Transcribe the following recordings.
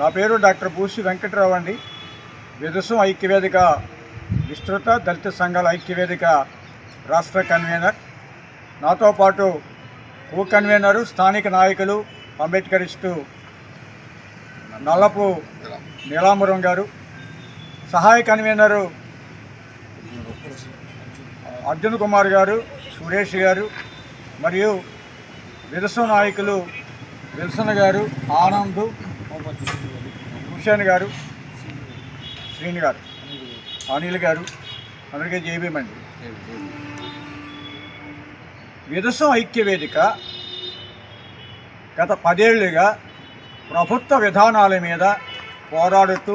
నా పేరు డాక్టర్ బూసి వెంకట్రావు అండి. విదసం ఐక్యవేదిక విస్తృత దళిత సంఘాల ఐక్యవేదిక రాష్ట్ర కన్వీనర్. నాతో పాటు కో కన్వీనరు స్థానిక నాయకులు అంబేద్కరిస్టు నల్లపు నీలాంబరం గారు సహాయ కన్వీనరు అర్జున్ కుమార్ గారు సురేష్ గారు మరియు విదసం నాయకులు విల్సన్ గారు ఆనంద్ హుషేన్ గారు శ్రీని గారు అనిల్ గారు అందరికీ జేబీమండి విదసం ఐక్య వేదిక గత పదేళ్ళుగా ప్రభుత్వ విధానాల మీద పోరాడుతూ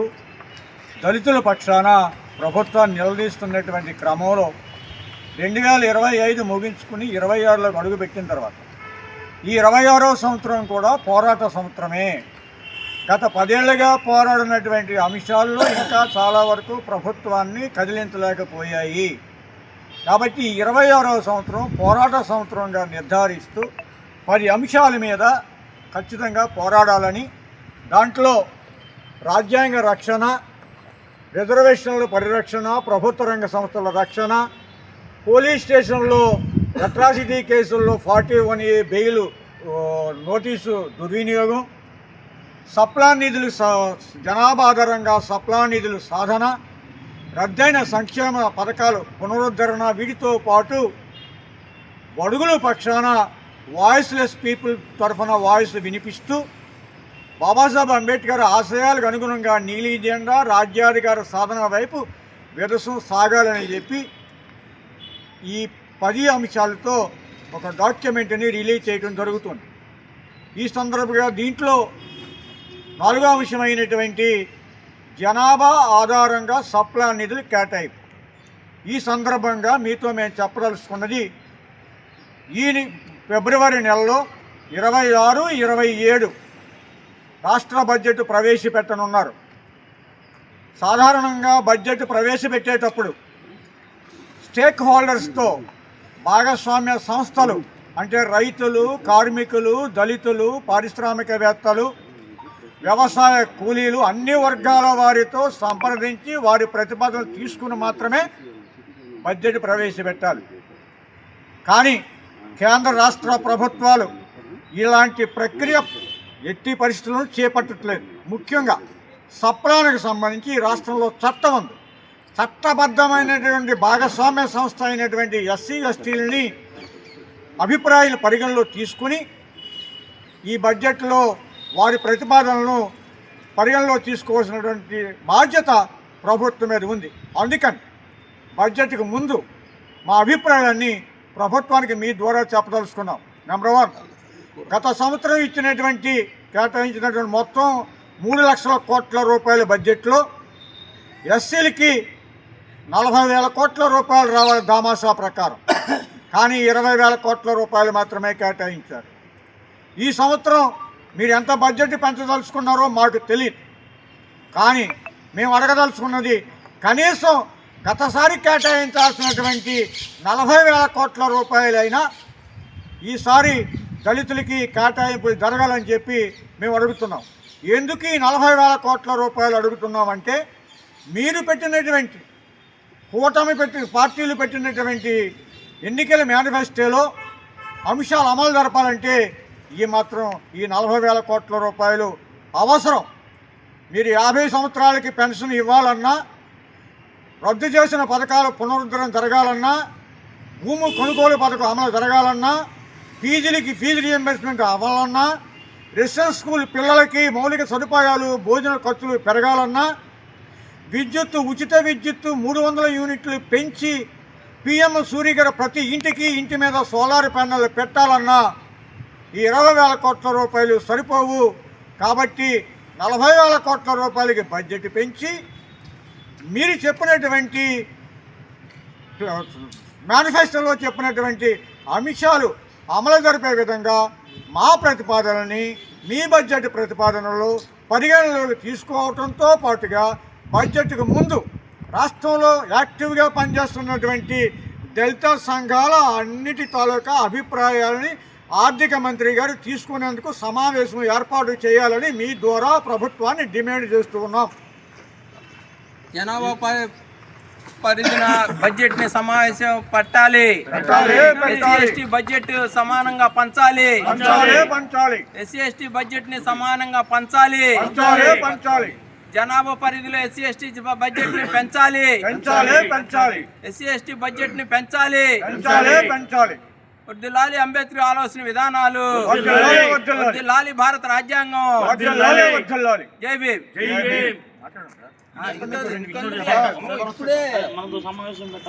దళితుల పక్షాన ప్రభుత్వాన్ని నిలదీస్తున్నటువంటి క్రమంలో రెండు వేల ఇరవై ఐదు ముగించుకుని ఇరవై ఆరులోకి అడుగుపెట్టిన తర్వాత ఈ ఇరవై ఆరవ సంవత్సరం కూడా పోరాట సంవత్సరమే. గత పదేళ్ళుగా పోరాడినటువంటి అంశాల్లో ఇంకా చాలా వరకు ప్రభుత్వాన్ని కదిలించలేకపోయాయి. కాబట్టి ఈ ఇరవై ఆరవ సంవత్సరం పోరాట సంవత్సరంగా నిర్ధారిస్తూ పది అంశాల మీద ఖచ్చితంగా పోరాడాలని దాంట్లో రాజ్యాంగ రక్షణ రిజర్వేషన్ల పరిరక్షణ ప్రభుత్వ రంగ సంస్థల రక్షణ పోలీస్ స్టేషన్లో అట్రాసిటీ కేసుల్లో forty one A bail notice దుర్వినియోగం సప్లా నిధులు జనాభాధారంగా జనాభా ఆధారంగా సప్లా నిధులు సాధన రద్దయిన సంక్షేమ పథకాలు పునరుద్ధరణ వీటితో పాటు బడుగుల పక్షాన వాయిస్లెస్ పీపుల్ తరఫున వాయిస్ వినిపిస్తూ బాబాసాహెబ్ అంబేద్కర్ ఆశయాలకు అనుగుణంగా నీలి జెండా రాజ్యాధికార సాధన వైపు విరసం సాగాలని చెప్పి ఈ పది అంశాలతో ఒక డాక్యుమెంట్ని రిలీజ్ చేయడం జరుగుతుంది. ఈ సందర్భంగా దీంట్లో నాలుగో అంశమైనటువంటి జనాభా ఆధారంగా సప్లా నిధులు కేటాయింపు. ఈ సందర్భంగా మీతో మేము చెప్పదలుచుకున్నది ఈ ఫిబ్రవరి నెలలో ఇరవై ఆరు ఇరవై ఏడు రాష్ట్ర బడ్జెట్ ప్రవేశపెట్టనున్నారు. సాధారణంగా బడ్జెట్ ప్రవేశపెట్టేటప్పుడు స్టేక్ హోల్డర్స్తో భాగస్వామ్య సంస్థలు అంటే రైతులు కార్మికులు దళితులు పారిశ్రామికవేత్తలు వ్యవసాయ కూలీలు అన్ని వర్గాల వారితో సంప్రదించి వారి ప్రతిపాదనలు తీసుకుని మాత్రమే బడ్జెట్ ప్రవేశపెట్టాలి. కానీ కేంద్ర రాష్ట్ర ప్రభుత్వాలు ఇలాంటి ప్రక్రియ ఎట్టి పరిస్థితులను చేపట్టట్లేదు. ముఖ్యంగా సప్లానికి సంబంధించి ఈ రాష్ట్రంలో చట్టం ఉంది. చట్టబద్ధమైనటువంటి భాగస్వామ్య సంస్థ అయినటువంటి ఎస్సీ ఎస్టీలని అభిప్రాయాలు పరిగణలో తీసుకుని ఈ బడ్జెట్లో వారి ప్రతిపాదనలను పరిగణలో తీసుకోవాల్సినటువంటి బాధ్యత ప్రభుత్వం మీద ఉంది. అందుకని బడ్జెట్కి ముందు మా అభిప్రాయాన్ని ప్రభుత్వానికి మీ ద్వారా చెప్పదలుచుకున్నాం. నెంబర్ వన్ గత సంవత్సరం ఇచ్చినటువంటి కేటాయించినటువంటి మొత్తం మూడు లక్షల కోట్ల రూపాయల బడ్జెట్లో ఎస్సీలకి నలభై వేల కోట్ల రూపాయలు రావాలి దామాసా ప్రకారం. కానీ ఇరవై వేల కోట్ల రూపాయలు మాత్రమే కేటాయించారు. ఈ సంవత్సరం మీరు ఎంత బడ్జెట్ పెంచదలుచుకున్నారో మాకు తెలియదు కానీ మేము అడగదలుచుకున్నది కనీసం గతసారి కేటాయించాల్సినటువంటి నలభై వేల కోట్ల రూపాయలైనా ఈసారి దళితులకి కేటాయింపులు జరగాలని చెప్పి మేము అడుగుతున్నాం. ఎందుకు ఈ నలభై వేల కోట్ల రూపాయలు అడుగుతున్నామంటే మీరు పెట్టినటువంటి కూటమి పెట్టి పార్టీలు పెట్టినటువంటి ఎన్నికల మేనిఫెస్టోలో అంశాలు అమలు జరపాలంటే ఈ మాత్రం ఈ నలభై వేల కోట్ల రూపాయలు అవసరం. మీరు యాభై సంవత్సరాలకి పెన్షన్ ఇవ్వాలన్నా రద్దు చేసిన పథకాల పునరుద్ధరణ జరగాలన్నా భూమి కొనుగోలు పథకం అమలు జరగాలన్నా ఫీజులకి ఫీజు రియంబర్స్మెంట్ అవ్వాలన్నా రెసిడెన్స్ స్కూల్ పిల్లలకి మౌలిక సదుపాయాలు భోజన ఖర్చులు పెరగాలన్నా విద్యుత్తు ఉచిత విద్యుత్తు మూడు వందల యూనిట్లు పెంచి పిఎం సూర్యగారు ప్రతి ఇంటికి ఇంటి మీద సోలార్ ప్యానెల్ పెట్టాలన్నా ఈ ఇరవై వేల కోట్ల రూపాయలు సరిపోవు. కాబట్టి నలభై వేల కోట్ల రూపాయలకి బడ్జెట్ పెంచి మీరు చెప్పినటువంటి మేనిఫెస్టోలో చెప్పినటువంటి అంశాలు అమలు జరిపే విధంగా మా ప్రతిపాదనని మీ బడ్జెట్ ప్రతిపాదనలో పరిగణలోకి తీసుకోవడంతో పాటుగా బడ్జెట్కు ముందు రాష్ట్రంలో యాక్టివ్గా పనిచేస్తున్నటువంటి దళిత సంఘాల అన్నిటి తాలూకా అభిప్రాయాలని ఆర్థిక మంత్రి గారు తీసుకునేందుకు సమావేశం ఏర్పాటు చేయాలని మీ ద్వారా ప్రభుత్వాన్ని డిమాండ్ చేస్తూ ఉన్నాం. జనాభా పరిధిన బడ్జెట్ని సమావేశం పట్టాలి. ఎస్సీ. ఎస్టీ బడ్జెట్ సమానంగా పంచాలి. ఎస్సీ ఎస్టీ బడ్జెట్ని సమానంగా పంచాలి. జనాభా పరిధిలో ఎస్సీ ఎస్టీ బడ్జెట్ని పెంచాలి. పెంచాలి పెంచాలి. ఎస్సీ ఎస్టీ బడ్జెట్ని పెంచాలి. పెంచాలి పెంచాలి. వర్దిల్లాలి అంబేద్కర్ ఆలోచన విధానాలు. వర్ధిల్లాలి. వర్దిల్లాలి భారత రాజ్యాంగం. జై భీమ్. జై భీమ్. ఇప్పుడే. మనతో సమావేశం పెట్టాలి.